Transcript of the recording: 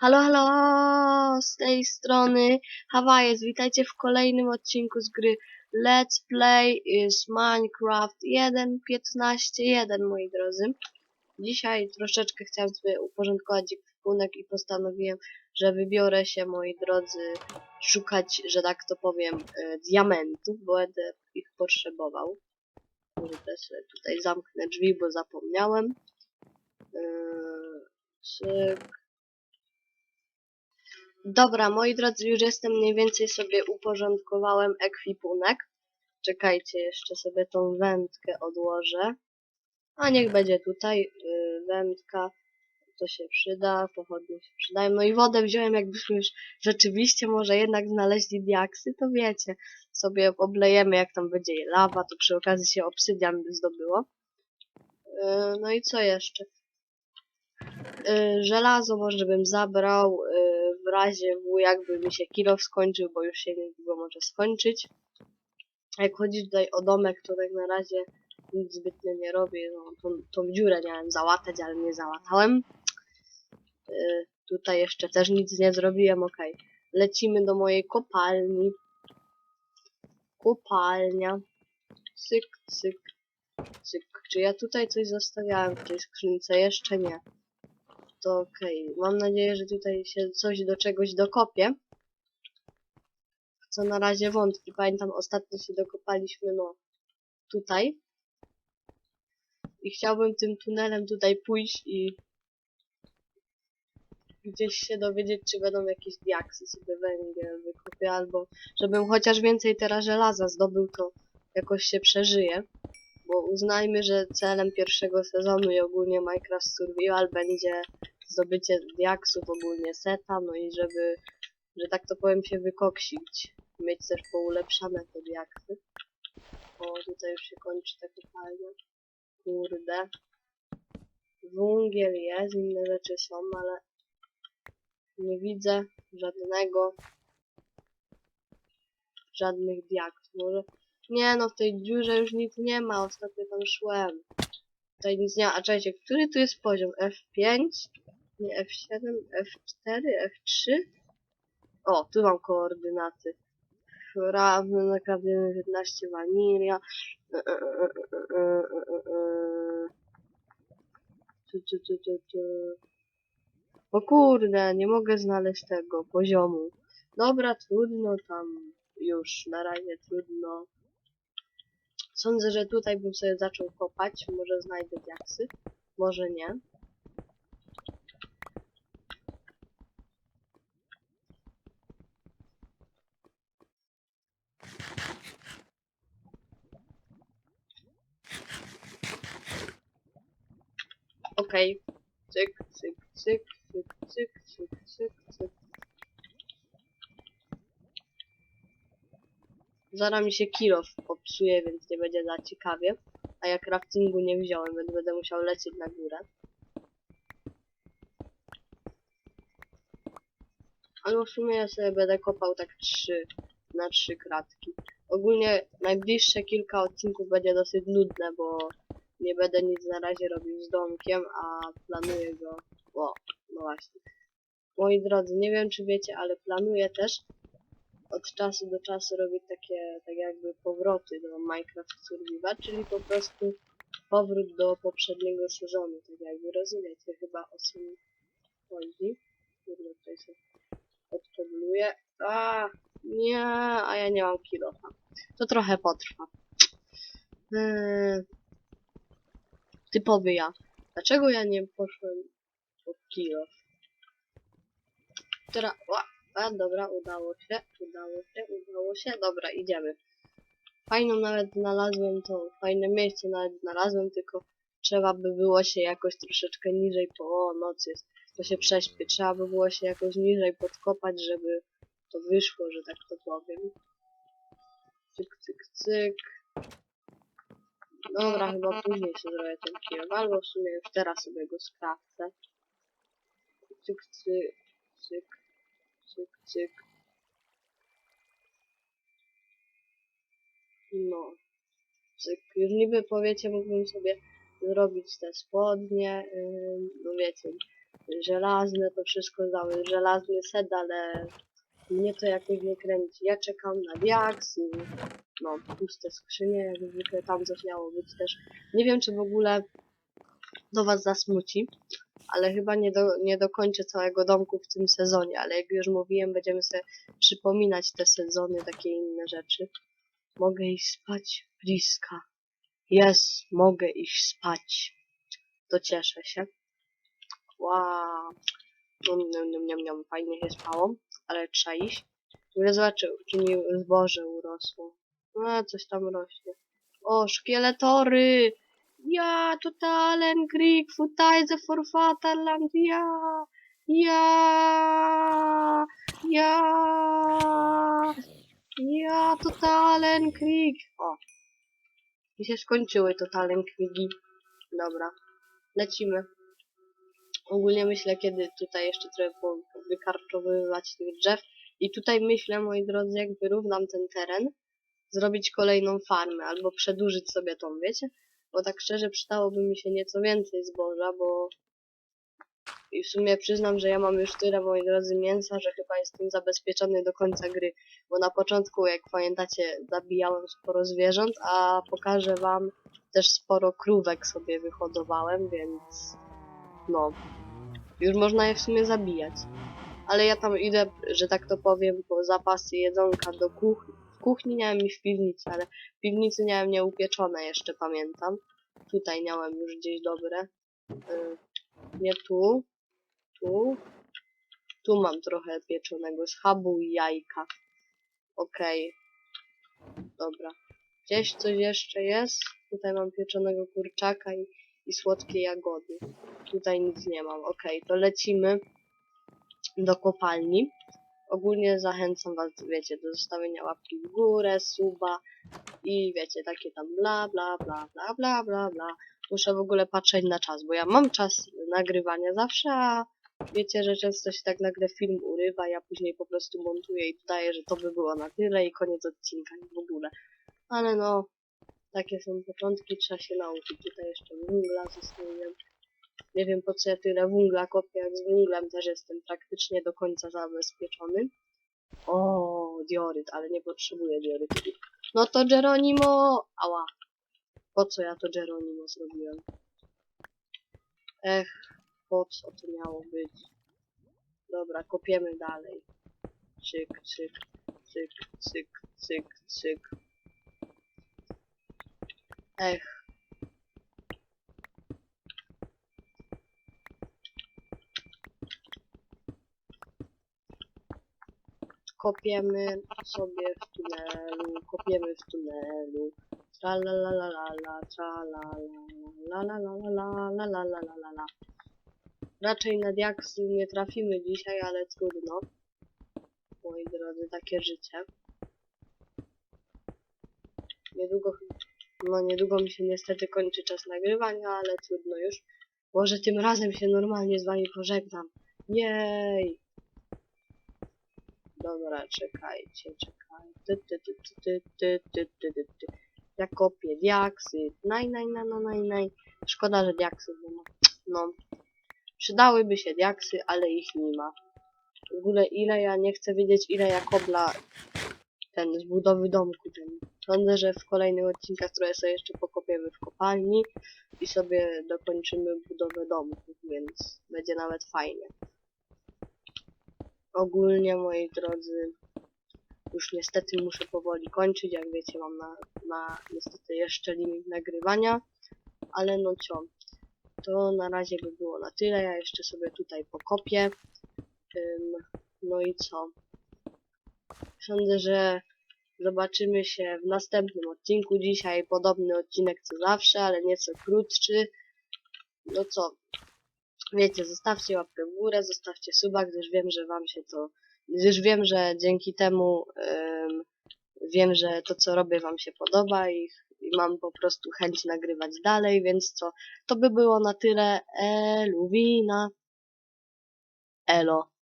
Halo, halo, z tej strony Hawajez. Witajcie w kolejnym odcinku z gry Let's Play is Minecraft 1.15.1, moi drodzy. Dzisiaj troszeczkę chciałem sobie uporządkować ekwipunek i postanowiłem, że wybiorę się, moi drodzy, szukać, że tak to powiem, e, diamentów, bo będę ich potrzebował. Może też tutaj zamknę drzwi, bo zapomniałem. Cyk. Dobra, moi drodzy, już jestem mniej więcej sobie uporządkowałem ekwipunek. Czekajcie, jeszcze sobie tą wędkę odłożę. A niech będzie tutaj yy, wędka, to się przyda, pochodnie się przydają. No i wodę wziąłem, jakbyśmy już rzeczywiście może jednak znaleźli diaksy, to wiecie, sobie oblejemy jak tam będzie lawa, to przy okazji się obsydian by zdobyło. Yy, no i co jeszcze? Yy, żelazo może bym zabrał yy, razie W, jakby mi się kilo skończył, bo już się niedługo może skończyć. Jak chodzi tutaj o domek, to tak na razie nic zbytnio nie robię. No, tą, tą dziurę miałem załatać, ale nie załatałem. Yy, tutaj jeszcze też nic nie zrobiłem, okej. Lecimy do mojej kopalni. Kopalnia. Cyk, cyk, cyk. Czy ja tutaj coś zostawiałem w tej skrzynce? Jeszcze nie to okej. Mam nadzieję, że tutaj się coś do czegoś dokopie. Co na razie wątpię. Pamiętam, ostatnio się dokopaliśmy, no, tutaj. I chciałbym tym tunelem tutaj pójść i gdzieś się dowiedzieć, czy będą jakieś diaksy sobie węgiel wykupię, albo żebym chociaż więcej teraz żelaza zdobył, to jakoś się przeżyje. Bo uznajmy, że celem pierwszego sezonu i ogólnie Minecraft Survival będzie zdobycie diaksów, ogólnie seta, no i żeby, że tak to powiem, się wykoksić. Mieć też poulepszane te diaksy. O, tutaj już się kończy ta kopalnia. Kurde. Węgiel jest, inne rzeczy są, ale nie widzę żadnego żadnych diaksów. Może nie no, w tej dziurze już nic nie ma, ostatnio tam szłem. Tutaj nic nie ma. A czekajcie, który tu jest poziom? F5? Nie F7, F4, F3? O, tu mam koordynaty. Prawny, naprawdę 15 wanilia. O kurde, nie mogę znaleźć tego poziomu. Dobra, trudno tam. Już, na razie trudno. Sądzę, że tutaj bym sobie zaczął kopać. Może znajdę diaksy, może nie. Okej. Cyk, cyk, cyk, cyk, cyk, cyk, cyk, cyk. Zaraz mi się kilo popsuje, więc nie będzie za ciekawie. A ja craftingu nie wziąłem, więc będę musiał lecieć na górę. Ale w sumie ja sobie będę kopał tak trzy na trzy kratki. Ogólnie najbliższe kilka odcinków będzie dosyć nudne, bo nie będę nic na razie robił z domkiem, a planuję go. O, no właśnie. Moi drodzy, nie wiem czy wiecie, ale planuję też od czasu do czasu robić takie, tak jakby powroty do Minecraft Survival, czyli po prostu powrót do poprzedniego sezonu, tak jakby rozumiecie chyba o co mi chodzi. Kurde, tutaj się odkobluję. A, nie, a ja nie mam kilofa. To trochę potrwa. Eee, typowy ja. Dlaczego ja nie poszłem po kilo? Teraz, a dobra, udało się, udało się, udało się. Dobra, idziemy. Fajną nawet znalazłem to, fajne miejsce nawet znalazłem, tylko trzeba by było się jakoś troszeczkę niżej po... O, jest, to się prześpi. Trzeba by było się jakoś niżej podkopać, żeby to wyszło, że tak to powiem. Cyk, cyk, cyk. Dobra, chyba później się zrobię ten kill, albo w sumie już teraz sobie go sprawdzę. Cyk, cyk, cyk, cyk, cyk. No. Cyk. Już niby powiecie, mógłbym sobie zrobić te spodnie, yy, no wiecie, żelazne, to wszystko dały żelazny set, ale mnie to jakoś nie kręci. Ja czekam na diaksy, no, puste skrzynie, jak zwykle tam coś miało być też. Nie wiem, czy w ogóle do was zasmuci, ale chyba nie, do, nie dokończę całego domku w tym sezonie, ale jak już mówiłem, będziemy sobie przypominać te sezony, takie inne rzeczy. Mogę iść spać, bliska. Jest, mogę iść spać. To cieszę się. Wow. Niam, niam, niam, niam. Fajnie się spało, ale trzeba iść. Nie zobaczył, czy mi zboże urosło. A, coś tam rośnie. O, szkieletory! Ja, totalen Greek, futajze for Vaterland, ja! Ja! Ja! Ja, totalen Krieg! O! I się skończyły totalen Krigi. Dobra. Lecimy. Ogólnie myślę, kiedy tutaj jeszcze trochę po- wykarczowywać tych drzew. I tutaj myślę, moi drodzy, jak wyrównam ten teren, zrobić kolejną farmę, albo przedłużyć sobie tą, wiecie? Bo tak szczerze przydałoby mi się nieco więcej zboża, bo i w sumie przyznam, że ja mam już tyle, moi drodzy, mięsa, że chyba jestem zabezpieczony do końca gry. Bo na początku, jak pamiętacie, zabijałem sporo zwierząt, a pokażę wam też sporo krówek sobie wyhodowałem, więc no, już można je w sumie zabijać. Ale ja tam idę, że tak to powiem, po zapasy jedzonka do kuchni. W kuchni miałem i w piwnicy, ale w piwnicy miałem nieupieczone jeszcze, pamiętam. Tutaj miałem już gdzieś dobre. Y, nie tu, tu. Tu mam trochę pieczonego schabu i jajka. Okej. Dobra. Gdzieś coś jeszcze jest. Tutaj mam pieczonego kurczaka i, i słodkie jagody. Tutaj nic nie mam. Okej, to lecimy do kopalni. Ogólnie zachęcam was, wiecie, do zostawienia łapki w górę, suba i wiecie, takie tam bla bla bla bla bla bla bla. Muszę w ogóle patrzeć na czas, bo ja mam czas nagrywania zawsze, a wiecie, że często się tak nagle film urywa, ja później po prostu montuję i dodaję, że to by było na tyle i koniec odcinka i w ogóle. Ale no, takie są początki, trzeba się nauczyć. Tutaj jeszcze węgla zostawiłem. Nie wiem po co ja tyle węgla kopię, jak z węglem też jestem praktycznie do końca zabezpieczony. O, dioryt, ale nie potrzebuję diorytu. No to Geronimo! Ała. Po co ja to Geronimo zrobiłem? Ech, po co to miało być? Dobra, kopiemy dalej. Cyk, cyk, cyk, cyk, cyk, cyk. Ech. Kopiemy sobie w tunelu, kopiemy w tunelu. Tra la la la la la, tra la la la la la la la la la la. Raczej na diaksy nie trafimy dzisiaj, ale trudno. Moi drodzy, takie życie. Niedługo, no niedługo mi się niestety kończy czas nagrywania, ale trudno już. Może tym razem się normalnie z wami pożegnam. Jej! Dobra, czekajcie, czekajcie. Ty. Ja kopię diaksy. Naj, naj, naj, naj, naj, naj. Szkoda, że diaksy nie ma. No. Przydałyby się diaksy, ale ich nie ma. W ogóle ile ja nie chcę wiedzieć, ile ja kobla ten z budowy domku. Ten. Sądzę, że w kolejnych odcinkach trochę sobie jeszcze pokopiemy w kopalni i sobie dokończymy budowę domku, więc będzie nawet fajnie. Ogólnie, moi drodzy, już niestety muszę powoli kończyć, jak wiecie, mam na, na niestety jeszcze limit nagrywania, ale no co, to na razie by było na tyle, ja jeszcze sobie tutaj pokopię, no i co, sądzę, że zobaczymy się w następnym odcinku, dzisiaj podobny odcinek co zawsze, ale nieco krótszy, no co, wiecie, zostawcie łapkę w górę, zostawcie suba, gdyż wiem, że wam się to, gdyż wiem, że dzięki temu ym, wiem, że to co robię wam się podoba i, i mam po prostu chęć nagrywać dalej, więc co, to by było na tyle, eluwina, elo.